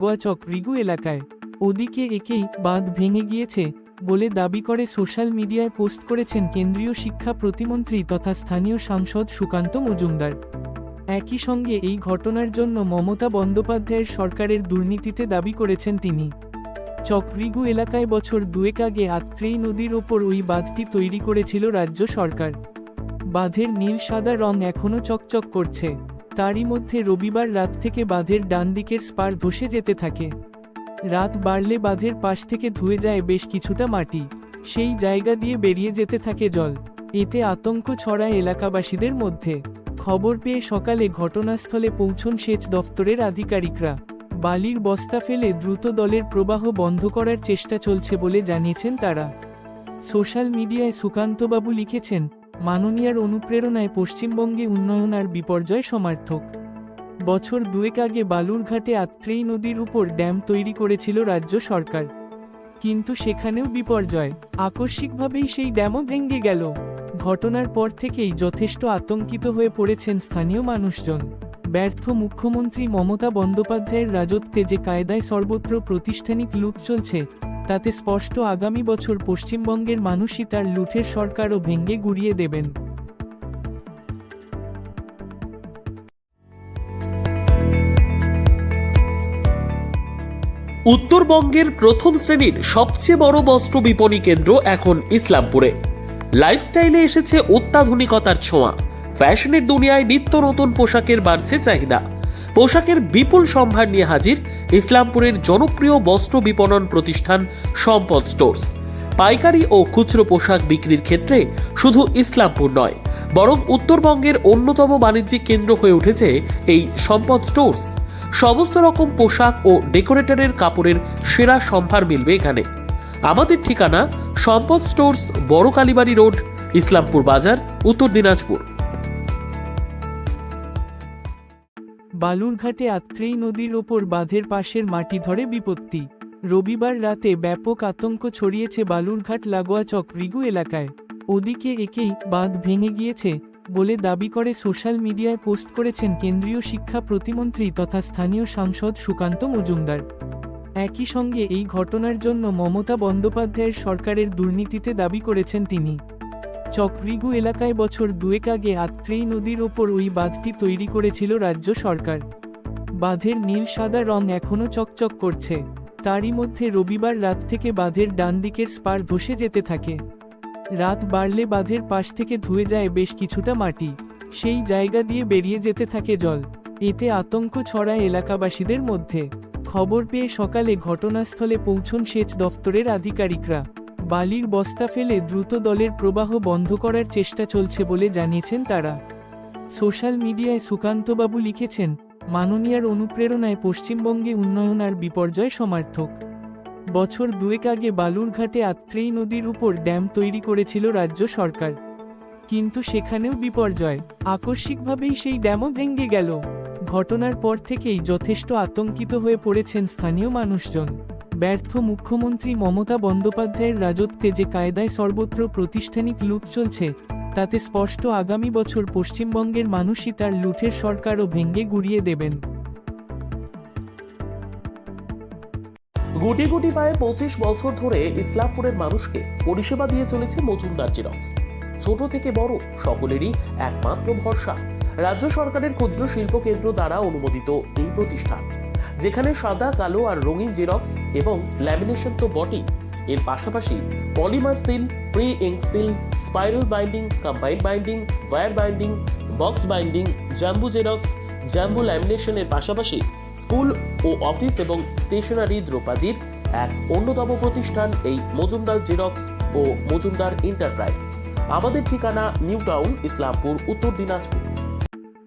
গোয়াচক রিগু এলাকায়। ওদিকে একেই বাঁধ ভেঙে গিয়েছে বলে দাবি করে সোশ্যাল মিডিয়ায় পোস্ট করেছেন কেন্দ্রীয় শিক্ষা প্রতিমন্ত্রী তথা স্থানীয় সাংসদ সুকান্ত মজুমদার। একই সঙ্গে এই ঘটনার জন্য মমতা বন্দ্যোপাধ্যায়ের সরকারের দুর্নীতিতে দাবি করেছেন তিনি। চকরিগু এলাকায় বছর দুয়েক আগে আত্রেই নদীর ওপর ওই বাঁধটি তৈরি করেছিল রাজ্য সরকার। বাঁধের নীল সাদা রং এখনও চকচক করছে। তারই মধ্যে রবিবার রাত থেকে বাঁধের ডান দিকের স্পার ধসে যেতে থাকে। রাত বাড়লে বাঁধের পাশ থেকে ধুয়ে যায় বেশ কিছুটা মাটি। সেই জায়গা দিয়ে বেরিয়ে যেতে থাকে জল। এতে আতঙ্ক ছড়ায় এলাকাবাসীদের মধ্যে। খবর পেয়ে সকালে ঘটনাস্থলে পৌঁছন সেচ দফতরের আধিকারিকরা। বালির বস্তা ফেলে দ্রুত দলের প্রবাহ বন্ধ করার চেষ্টা চলছে বলে জানিয়েছেন তারা। সোশ্যাল মিডিয়ায় সুকান্তবাবু লিখেছেন মাননীয়ার অনুপ্রেরণায় পশ্চিমবঙ্গে উন্নয়ন আর বিপর্যয় সমার্থক। বছর দুয়েক আগে বালুরঘাটে আত্রেই নদীর উপর ড্যাম তৈরি করেছিল রাজ্য সরকার। কিন্তু সেখানেও বিপর্যয়। আকস্মিকভাবেই সেই ড্যামও ভেঙে গেল। ঘটনার পর থেকেই যথেষ্ট আতঙ্কিত হয়ে পড়েছেন স্থানীয় মানুষজন। ব্যর্থ মুখ্যমন্ত্রী মমতা বন্দ্যোপাধ্যায়ের রাজত্বে যে কায়দায় সর্বত্র প্রতিষ্ঠানিক লুট চলছে তাতে স্পষ্ট আগামী বছর পশ্চিমবঙ্গের মানুষই তার লুঠের সরকারও ভেঙে গুড়িয়ে দেবেন। উত্তরবঙ্গের প্রথম শ্রেণির সবচেয়ে বড় বস্ত্র বিপণী কেন্দ্র এখন ইসলামপুরে। লাইফস্টাইলে এসেছে অত্যাধুনিকতার ছোঁয়া। ফ্যাশনের দুনিয়ায় নিত্য নতুন পোশাকের বাড়ছে চাহিদা। পোশাকের বিপুল সম্ভার নিয়ে হাজির ইসলামপুরের জনপ্রিয় বস্ত্র বিপণন প্রতিষ্ঠান সম্পদ স্টোর্স। পাইকারি ও খুচরো পোশাক বিক্রির ক্ষেত্রে শুধু ইসলামপুর নয়, বরং উত্তরবঙ্গের অন্যতম বাণিজ্যিক কেন্দ্র হয়ে উঠেছে এই সম্পদ স্টোর্স। সমস্ত রকম পোশাক ও ডেকোরেটরের কাপড়ের সেরা সম্ভার মিলবে এখানে। আমাদের ঠিকানা সম্পদ স্টোর্স বড় কালীবাড়ি রোড, ইসলামপুর বাজার, উত্তর দিনাজপুর। বালুরঘাটে আত্রেই নদীর ওপর বাঁধের পাশের মাটি ধরে বিপত্তি। রবিবার রাতে ব্যাপক আতঙ্ক ছড়িয়েছে বালুরঘাট লাগোয়া চক রিগু এলাকায়। ওদিকে একেই বাঁধ ভেঙে গিয়েছে বলে দাবি করে সোশ্যাল মিডিয়ায় পোস্ট করেছেন কেন্দ্রীয় শিক্ষা প্রতিমন্ত্রী তথা স্থানীয় সাংসদ সুকান্ত মজুমদার। একই সঙ্গে এই ঘটনার জন্য মমতা বন্দ্যোপাধ্যায়ের সরকারের দুর্নীতিতে দাবি করেছেন তিনি। চকরিগু এলাকায় বছর দুয়েক আগে আত্রেই নদীর ওপর ওই বাঁধটি তৈরি করেছিল রাজ্য সরকার। বাঁধের নীল সাদা রং এখনও চকচক করছে। তারই মধ্যে রবিবার রাত থেকে বাঁধের ডান দিকের স্পার ধসে যেতে থাকে। রাত বাড়লে বাঁধের পাশ থেকে ধুয়ে যায় বেশ কিছুটা মাটি। সেই জায়গা দিয়ে বেরিয়ে যেতে থাকে জল। এতে আতঙ্ক ছড়ায় এলাকাবাসীদের মধ্যে। খবর পেয়ে সকালে ঘটনাস্থলে পৌঁছন সেচ দফতরের আধিকারিকরা। বালির বস্তা ফেলে দ্রুত দলের প্রবাহ বন্ধ করার চেষ্টা চলছে বলে জানিয়েছেন তারা। সোশ্যাল মিডিয়ায় সুকান্তবাবু লিখেছেন, মাননীয়ার অনুপ্রেরণায় পশ্চিমবঙ্গে উন্নয়ন আর বিপর্যয় সমার্থক। বছর দুয়েক আগে বালুরঘাটে আত্রেই নদীর উপর ড্যাম তৈরি করেছিল রাজ্য সরকার। কিন্তু সেখানেও বিপর্যয়, আকস্মিকভাবেই সেই ড্যামও ভেঙে গেল। ঘটনার পর থেকেই যথেষ্ট আতঙ্কিত হয়ে পড়েছেন স্থানীয় মানুষজন। ব্যর্থ মুখ্যমন্ত্রী মমতা বন্দ্যোপাধ্যায়ের রাজত্বে যে কায়দায় সর্বত্র প্রতিষ্ঠানিক লুট চলছে, তাতে স্পষ্ট আগামী বছর পশ্চিমবঙ্গের মানুষই তার লুঠের সরকারও ভেঙে গুড়িয়ে দেবেন। গুটি গুটি পায়ে পঁচিশ বছর ধরে ইসলামপুরের মানুষকে পরিষেবা দিয়ে চলেছে মজুমদার জেরক্স। ছোট থেকে বড়, সকলেরই একমাত্র ভরসা। রাজ্য সরকারের ক্ষুদ্র শিল্প কেন্দ্র দ্বারা অনুমোদিত এই প্রতিষ্ঠান। যেখানে সাদা, কালো আর রঙিন জেরক্স এবং ল্যামিনেশন তো বটেই। এর পাশাপাশি polymer seal pre ink seal spiral binding combine binding wire binding box binding jumbo xerox jumbo ল্যামিনেশনের পাশাপাশি স্কুল ও অফিস এবং স্টেশনারি দ্রৌপদীর এক অন্যতম প্রতিষ্ঠান এই মজুমদার জেরক্স ও মজুমদার এন্টারপ্রাইজ আমাদের ঠিকানা নিউ টাউন, ইসলামপুর, উত্তর দিনাজপুর।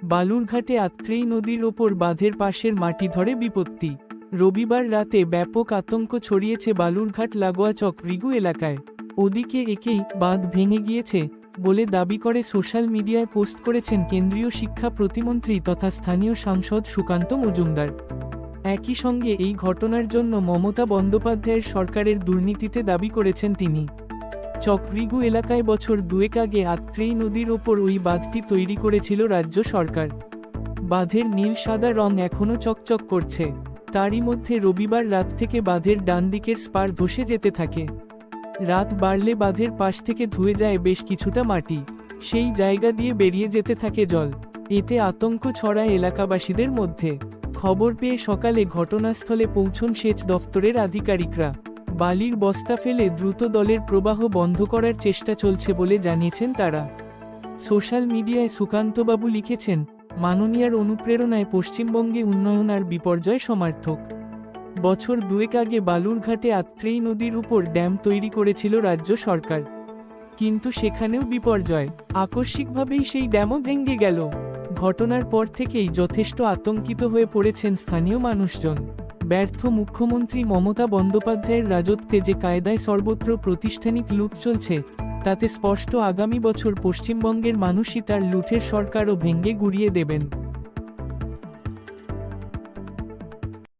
বালুরঘাটে আত্রেই নদীর ওপর বাঁধের পাশের মাটি ধরে বিপত্তি। রবিবার রাতে ব্যাপক আতঙ্ক ছড়িয়েছে বালুরঘাট লাগোয়া চক রিগু এলাকায়। ওদিকে একেই বাঁধ ভেঙে গিয়েছে বলে দাবি করে সোশ্যাল মিডিয়ায় পোস্ট করেছেন কেন্দ্রীয় শিক্ষা প্রতিমন্ত্রী তথা স্থানীয় সাংসদ সুকান্ত মজুমদার। একই সঙ্গে এই ঘটনার জন্য মমতা বন্দ্যোপাধ্যায়ের সরকারের দুর্নীতিতে দাবি করেছেন তিনি। চকরিগু এলাকায় বছর দুয়েক আগে আত্রেই নদীর ওপর ওই বাঁধটি তৈরি করেছিল রাজ্য সরকার। বাঁধের নীল সাদা রং এখনও চকচক করছে। তারই মধ্যে রবিবার রাত থেকে বাঁধের ডান দিকের স্পার ধসে যেতে থাকে। রাত বাড়লে বাঁধের পাশ থেকে ধুয়ে যায় বেশ কিছুটা মাটি। সেই জায়গা দিয়ে বেরিয়ে যেতে থাকে জল। এতে আতঙ্ক ছড়ায় এলাকাবাসীদের মধ্যে। খবর পেয়ে সকালে ঘটনাস্থলে পৌঁছন সেচ দফতরের আধিকারিকরা। বালির বস্তা ফেলে দ্রুত দলের প্রবাহ বন্ধ করার চেষ্টা চলছে বলে জানিয়েছেন তারা। সোশ্যাল মিডিয়ায় সুকান্তবাবু লিখেছেন, মাননীয়ার অনুপ্রেরণায় পশ্চিমবঙ্গে উন্নয়ন আর বিপর্যয় সমার্থক। বছর দুয়েক আগে বালুরঘাটে আত্রেই নদীর উপর ড্যাম তৈরি করেছিল রাজ্য সরকার। কিন্তু সেখানেও বিপর্যয়। আকস্মিকভাবেই সেই ড্যামও ভেঙে গেল। ঘটনার পর থেকেই যথেষ্ট আতঙ্কিত হয়ে পড়েছেন স্থানীয় মানুষজন। ব্যর্থ মুখ্যমন্ত্রী মমতা বন্দ্যোপাধ্যায়ের রাজত্বে যে কায়দায় সর্বত্র প্রতিষ্ঠানিক লুট চলছে, তাতে স্পষ্ট আগামী বছর পশ্চিমবঙ্গের মানুষই তার লুঠের সরকারও ভেঙে গুড়িয়ে দেবেন।